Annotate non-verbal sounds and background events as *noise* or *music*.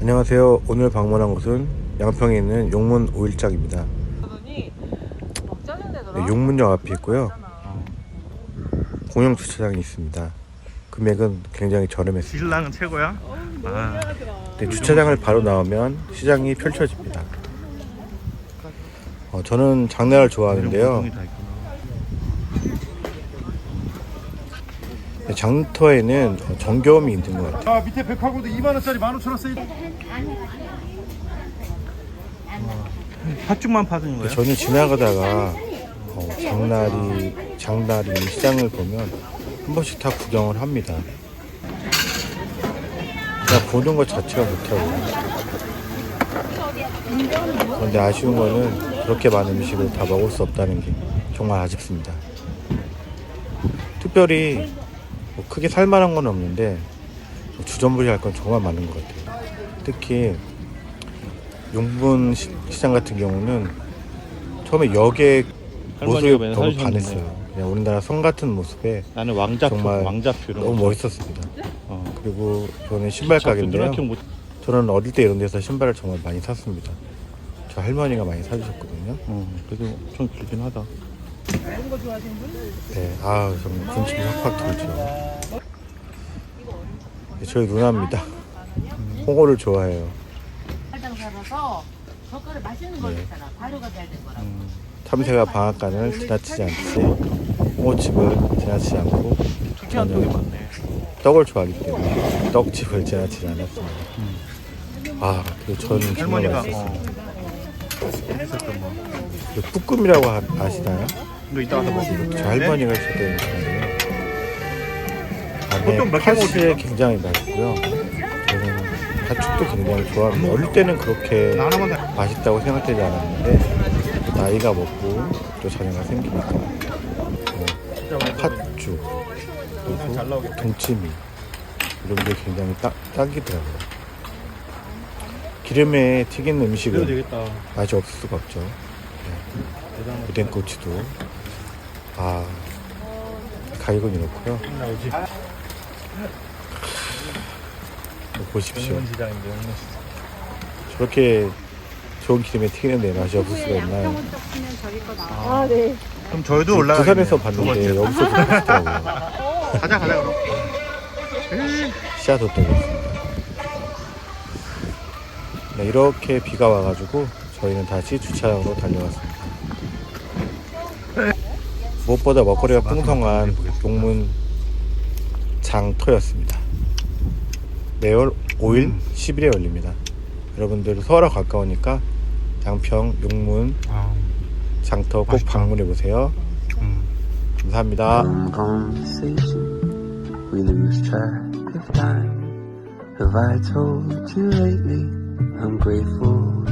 안녕하세요. 오늘 방문한 곳은 양평에 있는 용문 오일장입니다. 네, 용문역 앞에 있고요. 공영 주차장이 있습니다. 금액은 굉장히 저렴했습니다. 신랑은 최고야? 아, 네, 주차장을 바로 나오면 시장이 펼쳐집니다. 어, 저는 장난을 좋아하는데요. 공이 다 있구나. 네, 장터에는 어, 정겨움이 있는 것 같아요. 아 밑에 백화고도 2만 원짜리 15,000원 팥죽만 파는 거야? 저는 지나가다가 어, 장날이 장날이 시장을 보면 한 번씩 다 구경을 합니다. 그냥 보는 것 자체가 좋더라고요. 그런데 아쉬운 거는 그렇게 많은 음식을 다 먹을 수 없다는 게 정말 아쉽습니다. 특별히 뭐 크게 살만한 건 없는데 뭐 주전부리 할 건 정말 많은 것 같아요. 특히 용분 시- 시장 같은 경우는 처음에 역의 모습에 너무. 반했어요. 그냥 우리나라 성 같은 모습에 나는 왕자표, 정말 왕자표 너무 거. 멋있었습니다. 어. 그리고 저는 신발 가게인데요. 못. 저는 어릴 때 이런 데서 신발을 정말 많이 샀습니다. 저 할머니가 많이 사주셨거든요. 어, 그래도 좀 길긴 하다. 네, 아, 좀 군침이 확확 돌죠. 네, 저희 누나입니다. 홍어를 좋아해요. 살짝 살아서 젓갈에 맛있는 걸 네. 있잖아. 발효가 잘 된 거라고. 탐새가 방앗간을 지나치지 않듯이 홍어집을 지나치지 않고 특이한 떡이 많네. 떡을 좋아하기 때문에 떡집을 지나치지 않았습니다. 아, 그리고 저는 정말 할머니가 맛 거. 그 쁘끔이라고 하- 아시나요? 이거 이따 가서 먹어. 저 할머니가 했었던 건데요. 보통 안에 몇개 먹어요? 굉장히 맛있고요. 저는 팥죽도 굉장히 좋아합니다. 어릴 때는 그렇게 나 하나만 다. 맛있다고 생각되지 않았는데 나이가 먹고 또 자녀가 생기니까 어, 진짜 맛있어. 팥죽 그리고. 동치미 이런 게 굉장히 딱, 딱이더라고요. 기름에 튀긴 그래도 음식은 되겠다. 맛이 없을 수가 없죠. 대단하다. 오뎅꼬치도 아 가위건이 넣고요. 나오지. 뭐 보십시오. 시장인데 시장. 저렇게 좋은 기름에 튀기는데 맛이 없을 수가 있나요? 아, 네. 그럼 저희도 올라가. 부산에서 봤는데 여기서도 맛있더라고요. *laughs* 가자 가자 그럼. 씨앗 호떡이었습니다. 네, 이렇게 비가 와가지고 저희는 다시 주차장으로 달려갔습니다. 무엇보다 먹거리가 풍성한 용문 장터였습니다. 매월 5일 10일에 열립니다. 여러분들 서울에 가까우니까 양평 용문 아, 장터 꼭. 방문해 보세요. 음. 감사합니다. Have I told you lately? I'm grateful